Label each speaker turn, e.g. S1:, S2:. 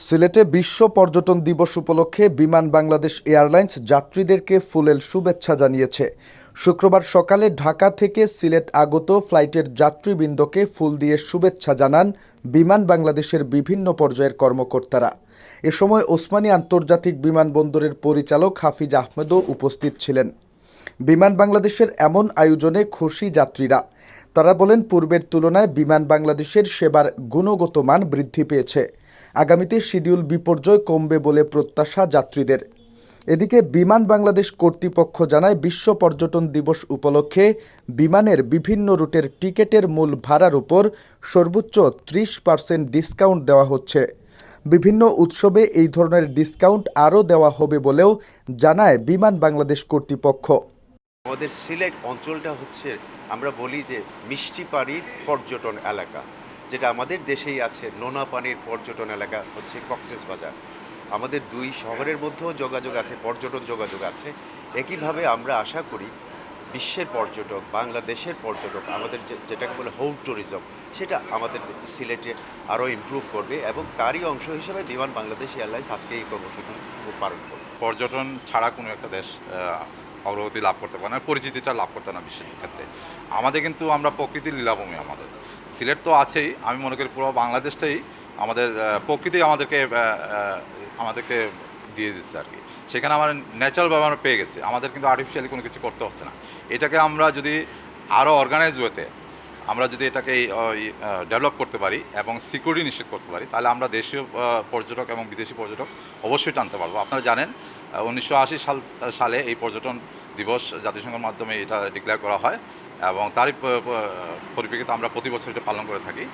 S1: সিলেটে বিশ্ব পর্যটন দিবস উপলক্ষে বিমান বাংলাদেশ এয়ারলাইন্স যাত্রীদেরকে ফুলেল শুভেচ্ছা জানিয়েছে। শুক্রবার সকালে ঢাকা থেকে সিলেট আগত ফ্লাইটের যাত্রীবৃন্দকে ফুল দিয়ে শুভেচ্ছা জানান বিমান বাংলাদেশের বিভিন্ন পর্যায়ের কর্মকর্তারা। এ সময় ওসমানী আন্তর্জাতিক বিমানবন্দরের পরিচালক হাফিজ আহমেদও উপস্থিত ছিলেন। বিমান বাংলাদেশের এমন আয়োজনে খুশি যাত্রীরা। তারা বলেন, পূর্বের তুলনায় বিমান বাংলাদেশের সেবার গুণগত মান বৃদ্ধি পেয়েছে। আগামীতে শিডিউল বিপর্যয় কমবে বলে প্রত্যাশা যাত্রীদের। এদিকে বিমান বাংলাদেশ কর্তৃপক্ষ জানায়, বিশ্ব পর্যটন দিবস উপলক্ষে বিমানের বিভিন্ন রুটের টিকেটের মূল ভাড়ার উপর সর্বোচ্চ ত্রিশ পার্সেন্ট ডিসকাউন্ট দেওয়া হচ্ছে। বিভিন্ন উৎসবে এই ধরনের ডিসকাউন্ট আরও দেওয়া হবে বলেও জানায় বিমান বাংলাদেশ কর্তৃপক্ষ।
S2: আমাদের সিলেট অঞ্চলটা হচ্ছে, আমরা বলি যে মিষ্টি পানির পর্যটন এলাকা। যেটা আমাদের দেশেই আছে, নোনা পানির পর্যটন এলাকা হচ্ছে কক্সেস বাজার। আমাদের দুই শহরের মধ্যেও যোগাযোগ আছে, পর্যটন যোগাযোগ আছে। একইভাবে আমরা আশা করি বিশ্বের পর্যটক, বাংলাদেশের পর্যটক, আমাদের যেটাকে বলে হোম ট্যুরিজম সেটা আমাদের সিলেটে আরও ইমপ্রুভ করবে এবং তারই অংশ হিসেবে বিমান বাংলাদেশ এয়ারলাইন্স আজকে এই কর্মসূচি পালন করবে।
S3: পর্যটন ছাড়া কোনো একটা দেশ অগ্রগতি লাভ করতে পারে না, পরিচিতিটা লাভ করতে না বিশ্বের ক্ষেত্রে। আমাদের কিন্তু আমরা প্রকৃতির লীলাভূমি আমাদের। সিলেট তো আছেই, আমি মনে করি পুরো বাংলাদেশটাই আমাদের প্রকৃতি আমাদেরকে আমাদেরকে দিয়ে দিচ্ছে আর কি। সেখানে আমরা ন্যাচারালভাবে আমরা পেয়ে গেছি। আমাদের কিন্তু আর্টিফিশিয়ালি কোনো কিছু করতে হচ্ছে না। এটাকে আমরা যদি আরও অর্গানাইজ ওয়েতে আমরা যদি এটাকে ডেভেলপ করতে পারি এবং সিকিউরিটি নিশ্চিত করতে পারি, তাহলে আমরা দেশীয় পর্যটক এবং বিদেশি পর্যটক অবশ্যই টানতে পারব। আপনারা জানেন উনিশশো আশি সাল সালে এই পর্যটন দিবস জাতিসংঘের মাধ্যমে এটা ডিক্লেয়ার করা হয় এবং তারই পরিপ্রেক্ষিতে আমরা প্রতি বছর এটা পালন করে থাকি।